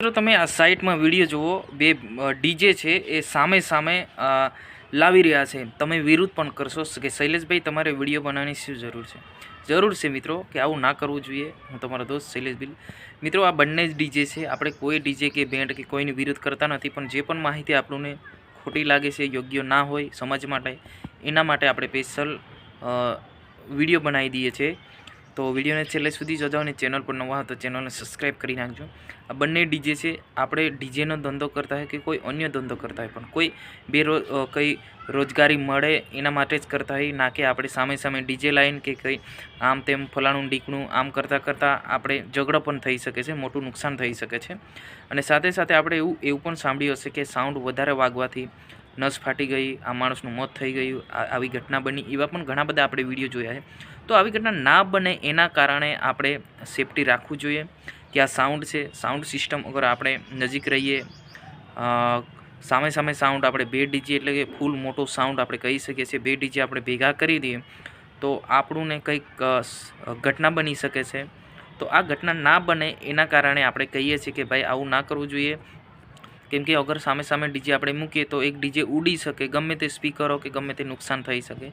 મિત્રો, તમે આ સાઇટમાં વીડિયો જુઓ. બે ડીજે છે, એ સામે સામે લાવી રહ્યા છે. તમે વિરુદ્ધ પણ કરશો કે શૈલેષભાઈ, તમારે વીડિયો બનાવવાની શું જરૂર છે? જરૂર છે મિત્રો કે આવું ના કરવું જોઈએ. હું તમારો દોસ્ત શૈલેષભાઈ. મિત્રો, આ બંને જ ડીજે છે. આપણે કોઈ ડીજે કે બેન્ડ કે કોઈની વિરુદ્ધ કરતા નથી, પણ જે પણ માહિતી આપણને ખોટી લાગે છે, યોગ્ય ના હોય સમાજ માટે, એના માટે આપણે સ્પેશિયલ વીડિયો બનાવી દઈએ છીએ. તો વિડીયોને છેલ્લે સુધી જોજો અને ચેનલ પર નવા તો ચેનલને સબસ્ક્રાઈબ કરી નાખજો. આ બંને ડીજે છે, આપણે ડીજેનો ધંધો કરતા હોય કે કોઈ અન્ય ધંધો કરતા હોય, પણ કોઈ બેરો કંઈ રોજગારી મળે એના માટે જ કરતા હોય, ના કે આપણે સામે સામે ડીજે લાઈન કે કંઈ આમ તેમ ફલાણું ઢીકણું આમ કરતાં કરતાં આપણે ઝઘડો પણ થઈ શકે છે, મોટું નુકસાન થઈ શકે છે. અને સાથે સાથે આપણે એવું એવું પણ સાંભળ્યું હશે કે સાઉન્ડ વધારે વાગવાથી નસ ફાટી ગઈ, આ માણસનું મોત થઈ ગયું આવી ઘટના બની, એવા પણ ઘણા બધા આપણે વીડિયો જોયા છે. તો આવી ઘટના ના બને એના કારણે આપણે સેફટી રાખવું જોઈએ. કે આ સાઉન્ડ છે સાઉન્ડ સિસ્ટમ અગર આપણે નજીક રહીએ સામે સામે સાઉન્ડ આપણે બે ડીજી એટલે કે ફૂલ મોટો સાઉન્ડ આપણે કહી શકીએ છીએ, બે ડીજી આપણે ભેગા કરી દઈએ, તો આપણુંને કંઈક ઘટના બની શકે છે. તો આ ઘટના ના બને એના કારણે આપણે કહીએ છીએ કે ભાઈ આવું ના કરવું જોઈએ. કેમ કે અગર સામે સામે ડીજે આપણે મૂકીએ તો એક ડીજે ઉડી શકે, ગમે તે સ્પીકરો કે ગમે તે નુકસાન થઈ શકે.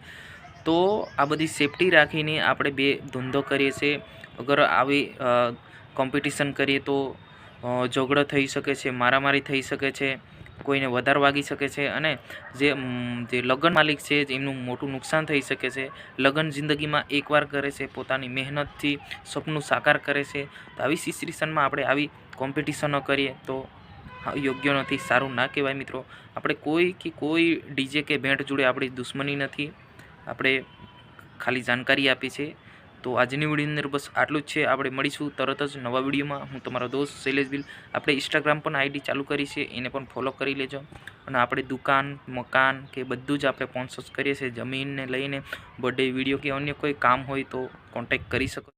તો આ બધી સેફટી રાખીને આપણે બે ધંધો કરીએ છીએ. અગર આવી કોમ્પિટિશન કરીએ તો ઝઘડો થઈ શકે છે, મારામારી થઈ શકે છે, કોઈને વધારે વાગી શકે છે અને જે જે લગ્ન માલિક છે એમનું મોટું નુકસાન થઈ શકે છે, લગ્ન જિંદગીમાં એકવાર કરે છે, પોતાની મહેનતથી સપનું સાકાર કરે છે. તો આવી સિચ્યુએશનમાં આપણે આવી કોમ્પિટિશનો કરીએ તો યોગ્ય નથી, સારું ના કહેવાય મિત્રો. આપણે કોઈ કે કોઈ ડીજે કે બેન્ડ જોડે આપણી દુશ્મની નથી. આપણે ખાલી જાણકારી આપી છે. તો આજની વિડીયોની અંદર બસ આટલું જ છે. આપણે મળીશું તરત જ નવા વિડીયોમાં. હું તમારો દોસ્ત શૈલેષ બિલ. આપણે ઇન્સ્ટાગ્રામ પણ આઈડી ચાલુ કરી છે. એને પણ ફોલો કરી લેજો. અને આપણે દુકાન, મકાન કે બધું જ આપણે સ્પોન્સર્સ કરીએ છીએ. જમીનને લઈને બર્થડે વીડિયો કે અન્ય કોઈ કામ હોય તો કોન્ટેક્ટ કરી શકો